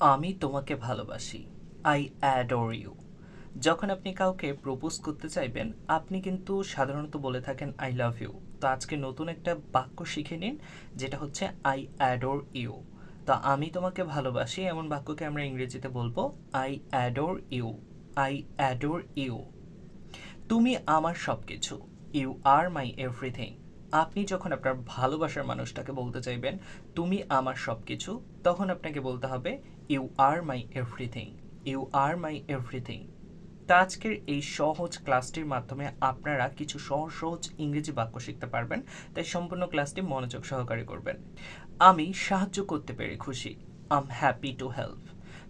আমি তোমাকে ভালোবাসি। আই অ্যাডোর ইউ যখন আপনি কাউকে প্রপোজ করতে চাইবেন, আপনি কিন্তু সাধারণত বলে থাকেন আই লাভ ইউ তো আজকে নতুন একটা বাক্য শিখে নিন, যেটা হচ্ছে আই অ্যাডোর ইউ তো আমি তোমাকে ভালোবাসি, এমন বাক্যকে আমরা ইংরেজিতে বলব I adore you I adore you তুমি আমার সব কিছু ইউ আর মাই এভরিথিং আপনি যখন আপনার ভালোবাসার মানুষটাকে বলতে চাইবেন, তুমি আমার সব কিছু তখন আপনাকে বলতে হবে you are my everything you are my everything তা আজকের এই সহজ ক্লাসটির মাধ্যমে আপনারা কিছু সহজ সহজ ইংরেজি বাক্য শিখতে পারবেন, তাই সম্পূর্ণ ক্লাসটি মনোযোগ সহকারে করবেন। আমি সাহায্য করতে পেরে খুশি। আম হ্যাপি টু হেল্প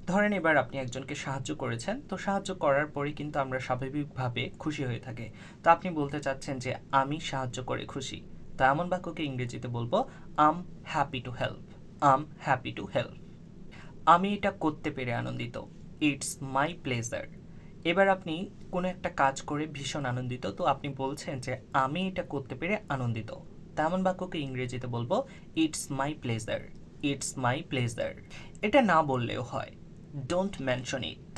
ধরেন এবার আপনি একজনকে সাহায্য করেছেন, তো সাহায্য করার পরে কিন্তু আমরা স্বাভাবিকভাবে খুশি হয়ে থাকি। তো আপনি বলতে চাচ্ছেন যে, আমি সাহায্য করে খুশি। তো এমন বাক্যকে ইংরেজিতে বলব I'm happy to help I'm happy to help আমি এটা করতে পেরে আনন্দিত। ইটস মাই প্লেজার এবার আপনি কোনো একটা কাজ করে ভীষণ আনন্দিত। তো আপনি বলছেন যে আমি এটা করতে পেরে আনন্দিত। তেমন বাক্যকে ইংরেজিতে বলব it's my pleasure it's my pleasure এটা না বললেও হয়। ডোন্ট মেনশন ইট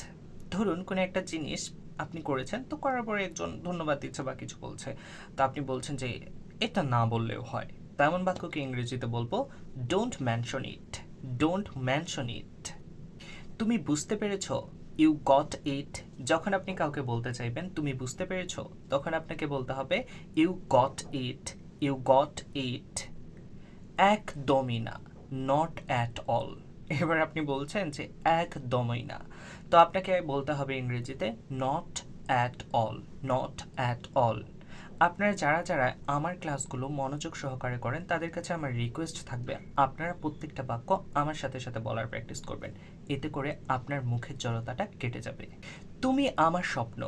ধরুন, কোনো একটা জিনিস আপনি করেছেন, তো করার পরে একজন ধন্যবাদ দিচ্ছে বা কিছু বলছে। তো আপনি বলছেন যে এটা না বললেও হয়। তেমন বাক্যকে ইংরেজিতে বলব don't mention it don't mention it তুমি বুঝতে পেরেছ? ইউ গট ইট যখন আপনি কাউকে বলতে চাইবেন, তুমি বুঝতে পেরেছ? তখন আপনাকে বলতে হবে you got it you got it একদমই না। নট অ্যাট অল এবার আপনি বলছেন যে, একদমই না। তো আপনাকে বলতে হবে ইংরেজিতে not at all not at all আপনারা যারা যারা আমার ক্লাসগুলো মনোযোগ সহকারে করেন, তাদের কাছে আমার রিকোয়েস্ট থাকবে, আপনারা প্রত্যেকটা বাক্য আমার সাথে সাথে বলার প্র্যাকটিস করবেন। এতে করে আপনার মুখের জড়তাটা কেটে যাবে। তুমি আমার স্বপ্ন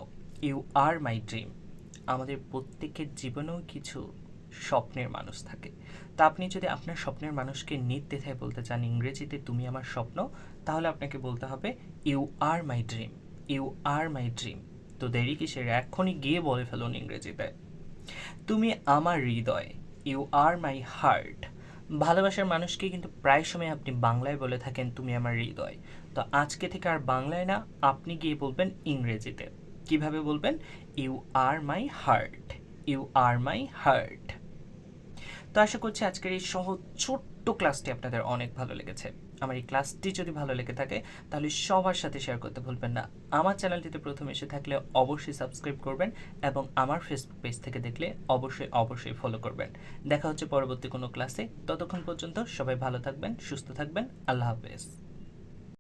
ইউ আর মাই ড্রিম আমাদের প্রত্যেকের জীবনেও কিছু স্বপ্নের মানুষ থাকে। তা আপনি যদি আপনার স্বপ্নের মানুষকে নির্দ্বিধায় বলতে চান, ইংরেজিতে তুমি আমার স্বপ্ন, তাহলে আপনাকে বলতে হবে you are my dream you are my dream তো দেরি কিসের? এখনই গিয়ে বলে ফেলুন ইংরেজিতে। তুমি আমার হৃদয় ইউ আর মাই হার্ট ভালোবাসার মানুষকে কিন্তু প্রায় সময় আপনি বাংলায় বলে থাকেন, তুমি আমার হৃদয়। তো আজকে থেকে আর বাংলায় না, আপনি গিয়ে বলবেন ইংরেজিতে। কীভাবে বলবেন? You are my heart you are my heart তো আশা করছি আজকের এই সহজ, ছোট্ট ক্লাসটি আপনাদের অনেক ভালো লেগেছে। আমার এই ক্লাসটি যদি ভালো লেগে থাকে, তাহলে সবার সাথে শেয়ার করতে ভুলবেন না। আমার চ্যানেলটিতে প্রথম এসে থাকলে অবশ্যই সাবস্ক্রাইব করবেন এবং আমার ফেসবুক পেজ থেকে দেখলে অবশ্যই অবশ্যই ফলো করবেন। দেখা হচ্ছে পরবর্তী কোনো ক্লাসে ততক্ষণ পর্যন্ত সবাই ভালো থাকবেন, সুস্থ থাকবেন। আল্লাহ হাফেজ।